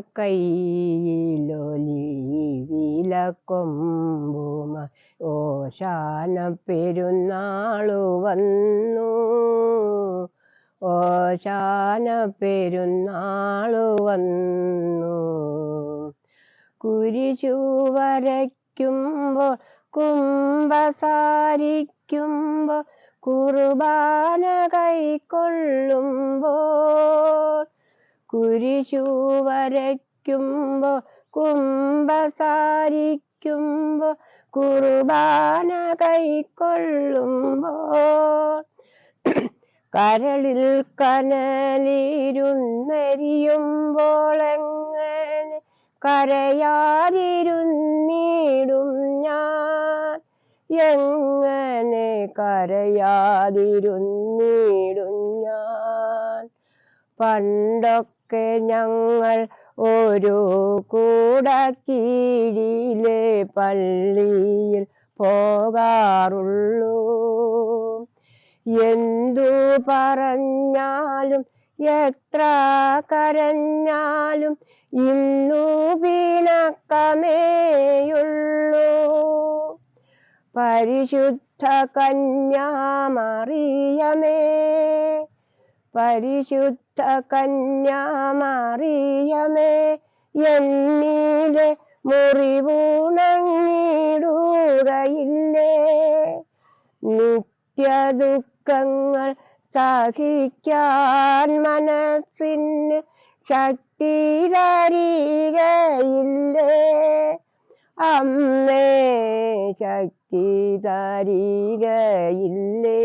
കയ്യിലൊലി വിലക്കൊമ്പുമ ഓശാന പെരുന്നാളു വന്നു. ഓശാന പെരുന്നാളു വന്നു. കുരിശു വരയ്ക്കുമ്പോൾ കുംഭസാരിക്കുമ്പോൾ കുർബാന കൈക്കൊള്ളുമ്പോൾ കുരിശു വരയ്ക്കുമ്പോൾ കുംഭസാരിക്കുമ്പോൾ കുർബാന കൈക്കൊള്ളുമ്പോൾ കരളിൽ കനലിരുന്നരിയുമ്പോളെങ്ങനെ കരയാതിരുന്നിടും ഞാൻ? എങ്ങനെ കരയാതിരുന്നിടും ഞാൻ? പണ്ടൊക്കെ ഞങ്ങൾ ഒരു കൂടക്കീഴിലെ പള്ളിയിൽ പോകാറുള്ളൂ. എന്തു പറഞ്ഞാലും എത്ര കരഞ്ഞാലും ഇന്നു പിണക്കമേയുള്ളൂ. പരിശുദ്ധ കന്യാമറിയമേ പരിശുദ്ധ കന്യാമറിയമേ എന്നിലെ മുറിവുണങ്ങിടുകയില്ലേ നിത്യദുഃഖങ്ങൾ സഹിക്കാൻ മനസ്സിന് ശക്തി തരികയില്ലേ? അമ്മേ ശക്തി തരികയില്ലേ?